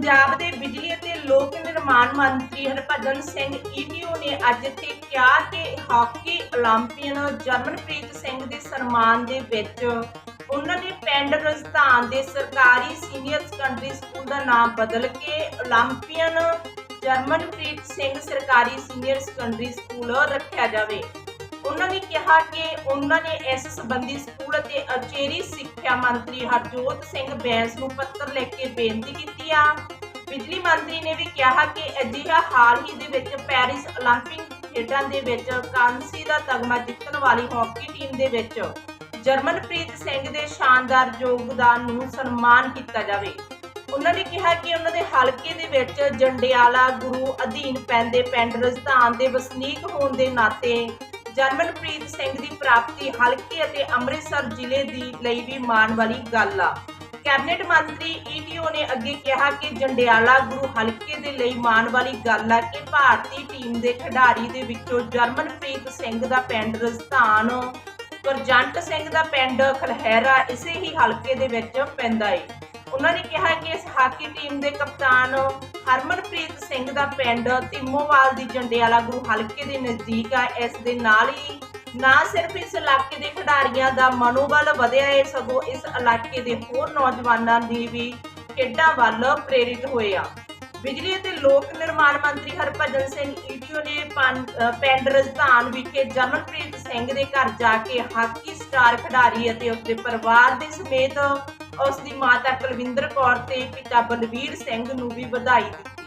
ਪੰਜਾਬ ਦੇ ਬਿਜਲੀ ਅਤੇ ਲੋਕ ਨਿਰਮਾਣ ਮੰਤਰੀ ਹਰਭਜਨ ਸਿੰਘ ਈਟੀਓ ਨੇ ਅੱਜ ਇੱਥੇ ਕਿਹਾ ਕਿ ਹਾਕੀ 올림ਪੀਅਨ ਜਰਮਨਪ੍ਰੀਤ ਸਿੰਘ ਦੇ ਸਨਮਾਨ ਦੇ ਵਿੱਚ ਉਹਨਾਂ ਨੇ ਪਿੰਡ ਰਸਤਾਨ ਦੇ ਸਰਕਾਰੀ ਸੀਨੀਅਰ ਸਕੰਡਰੀ ਸਕੂਲ ਦਾ ਨਾਮ ਬਦਲ ਕੇ 올림ਪੀਅਨ ਜਰਮਨਪ੍ਰੀਤ ਸਿੰਘ ਸਰਕਾਰੀ ਸੀਨੀਅਰ ਸੈਕੰਡਰੀ ਸਕੂਲ ਰੱਖਿਆ ਜਾਵੇ। ਉਹਨਾਂ ਨੇ ਕਿਹਾ ਕਿ ਉਹਨਾਂ ਨੇ ਇਸ ਸੰਬੰਧੀ ਸਕੂਲ ਅਤੇ ਉਚੇਰੀ ਸਿੱਖਿਆ ਮੰਤਰੀ ਹਰਜੋਤ ਸਿੰਘ ਬੈਂਸ ਨੂੰ ਪੱਤਰ ਲਿਖ ਕੇ ਬੇਨਤੀ ਕੀਤੀ ਆ ਬਿਜਲੀ ਮੰਤਰੀ ਨੇ ਵੀ ਕਿਹਾ ਕਿ ਅਜਿਹਾ ਹਾਲ ਹੀ ਦੇ ਵਿੱਚ ਪੈਰਿਸ 올림픽 ਖੇਡਾਂ ਦੇ ਵਿੱਚ ਕਾਂਸੀ ਦਾ ਤਗਮਾ ਜਿੱਤਣ ਵਾਲੀ ਹਾਕੀ ਟੀਮ ਦੇ ਵਿੱਚ ਜਰਮਨਪ੍ਰੀਤ ਸਿੰਘ ਦੇ ਸ਼ਾਨਦਾਰ ਯੋਗਦਾਨ ਨੂੰ ਸਨਮਾਨ ਕੀਤਾ ਜਾਵੇ ਉਹਨਾਂ ਨੇ ਕਿਹਾ ਕਿ ਉਹਨਾਂ ਦੇ ਹਲਕੇ ਦੇ ਵਿੱਚ ਜੰਡਿਆਲਾ ਗੁਰੂ ਅਧੀਨ ਪੈਂਦੇ ਪਿੰਡ ਰਜਧਾਨ ਦੇ ਵਸਨੀਕ ਹੋਣ ਦੇ ਨਾਤੇ ਜਰਮਨਪ੍ਰੀਤ ਸਿੰਘ ਦੀ ਪ੍ਰਾਪਤੀ ਹਲਕੇ ਅਤੇ ਅੰਮ੍ਰਿਤਸਰ ਜ਼ਿਲ੍ਹੇ ਦੀ ਲਈ ਵੀ ਮਾਣ ਵਾਲੀ ਗੱਲ ਆ। ਕੈਬਨਿਟ ਮੰਤਰੀ ਈਟੀਓ ਨੇ ਅੱਗੇ ਕਿਹਾ ਕਿ ਜੰਡਿਆਲਾ ਗੁਰੂ ਹਲਕੇ ਦੇ ਲਈ ਮਾਣ ਵਾਲੀ ਗੱਲ ਆ ਕਿ ਭਾਰਤੀ ਟੀਮ ਦੇ ਖਿਡਾਰੀ ਦੇ ਵਿੱਚੋਂ ਜਰਮਨਪ੍ਰੀਤ ਸਿੰਘ ਦਾ ਪਿੰਡ ਰਸਤਾਨ ਗੁਰਜੰਟ ਸਿੰਘ ਦਾ ਪਿੰਡ ਖਲਹਿਰਾ ਇਸੇ ਹੀ ਹਲਕੇ ਦੇ ਵਿੱਚ ਪੈਂਦਾ ਏ। ਉਹਨਾਂ ਨੇ ਕਿਹਾ ਕਿ ਇਸ ਹਾਕੀ ਟੀਮ ਦੇ ਕਪਤਾਨ ਹਰਮਨਪ੍ਰੀਤ ਸਿੰਘ ਦਾ ਪਿੰਡ ਤਿੰਮੋਵਾਲ ਦੀ ਜੰਡਿਆਲਾ ਗੁਰੂ ਹਲਕੇ ਦੇ ਨਜ਼ਦੀਕ ਆ। ਇਸ ਦੇ ਨਾਲ ਹੀ ਨਾ ਸਿਰਫ ਇਸ ਇਲਾਕੇ ਦੇ ਖਿਡਾਰੀਆਂ ਦਾ ਮਨੋਬਲ ਵਧਿਆ ਹੈ ਸਗੋਂ ਇਸ ਇਲਾਕੇ ਦੇ ਹੋਰ ਨੌਜਵਾਨਾਂ ਦੀ ਵੀ ਖੇਡਾਂ ਵੱਲ ਪ੍ਰੇਰਿਤ ਹੋਏ ਆ। ਬਿਜਲੀ ਅਤੇ ਲੋਕ ਨਿਰਮਾਣ ਮੰਤਰੀ ਹਰਭਜਨ ਸਿੰਘ ਈਟੀਓ ਨੇ ਪਿੰਡ ਰਜਧਾਨ ਵਿਖੇ ਜਰਮਨਪ੍ਰੀਤ ਸਿੰਘ ਦੇ ਘਰ ਜਾ ਕੇ ਹਾਕੀ ਸਟਾਰ ਖਿਡਾਰੀ ਅਤੇ ਉਸਦੇ ਪਰਿਵਾਰ ਦੇ ਸਮੇਤ ਉਸ ਦੀ ਮਾਤਾ ਕੁਲਵਿੰਦਰ ਕੌਰ ਤੇ ਪਿਤਾ ਬਲਵੀਰ ਸਿੰਘ ਨੂੰ ਵੀ ਵਧਾਈ ਦਿੱਤੀ।